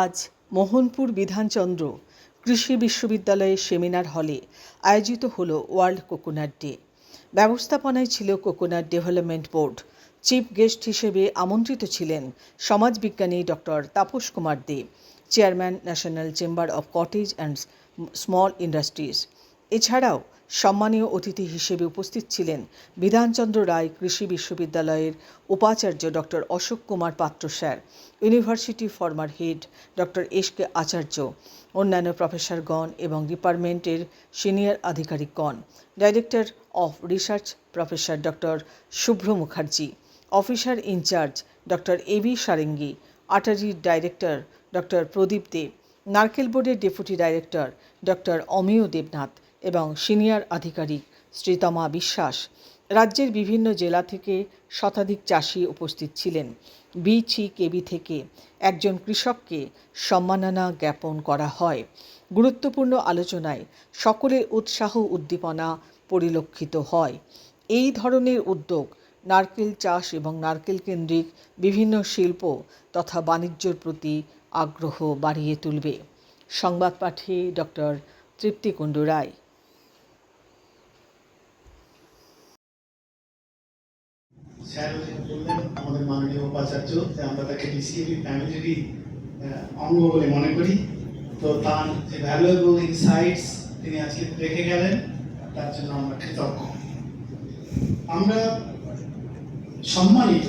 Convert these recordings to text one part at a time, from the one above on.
আজ মোহনপুর বিধানচন্দ্র কৃষি বিশ্ববিদ্যালয়ের সেমিনার হলে আয়োজিত হল ওয়ার্ল্ড কোকোনাট ডে। ব্যবস্থাপনায় ছিল coconut development board. Chief guest হিসেবে আমন্ত্রিত ছিলেন সমাজবিজ্ঞানী doctor Tapas Kumar Dey, chairman national chamber of cottage and small industries. এছাড়াও সম্মানীয় অতিথি হিসেবে উপস্থিত ছিলেন বিধানচন্দ্র রায় কৃষি বিশ্ববিদ্যালয়ের উপাচার্য doctor Ashok Kumar Patra sir, university former head doctor S K Acharya, অন্যান্য প্রফেসরগণ এবং ডিপার্টমেন্টের senior আধিকারিকগণ director of research professor doctor Shubhra Mukherjee, officer in charge doctor A B Sarangi আটারির director doctor Pradip Deb নারকেল বোর্ডের deputy director doctor Amiya Debnath এবং senior আধিকারিক শ্রীতমা বিশ্বাস রাজ্যের বিভিন্ন জেলা থেকে শতাধিক চাষি উপস্থিত ছিলেন। বিচি কেবি থেকে একজন কৃষককে সম্মাননা জ্ঞাপন করা হয়। গুরুত্বপূর্ণ আলোচনায় সকলের উৎসাহ উদ্দীপনা পরিলক্ষিত হয়। এই ধরনের উদ্যোগ নারকেল চাষ এবং নারকেল কেন্দ্রিক বিভিন্ন শিল্প তথা বাণিজ্যর প্রতি আগ্রহ বাড়িয়ে তুলবে। সংবাদ পাঠে ডক্টর তৃপ্তি কুণ্ডু রায়। স্যার বললেন, আমাদের মাননীয় উপাচার্য আমরা তাকে ডিসিএবি ফ্যামিলিরই অঙ্গ বলে মনে করি। তো তার যে ভ্যালুয়েবল ইনসাইটস তিনি আজকে রেখে গেলেন, তার জন্য আমরা কৃতজ্ঞ। আমরা সম্মানিত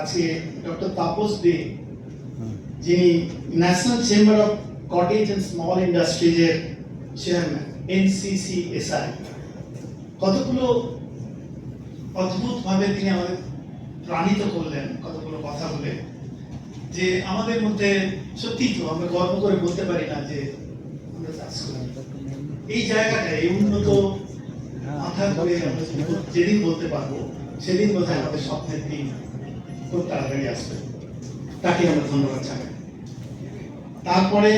আজকে ডক্টর তাপস দে, যিনি national chamber of cottage and small ইন্ডাস্ট্রিজের chairman NCCSI কতগুলো অদ্ভুত ভাবে তিনি আমাদের প্রাণিত করলেন, কতগুলো কথা বলে। যে আমাদের মধ্যে সত্যি তো আমরা গর্ব করে বলতে পারি না যে আমরা চাষ করি। এই জায়গাটা এই উন্নত মাথা করে আমরা যেদিন বলতে পারব, সেদিন বোধহয় আমাদের স্বপ্নের দিন খুব তাড়াতাড়ি আসবে। তাকে আমরা ধন্যবাদ জানাই। তারপরে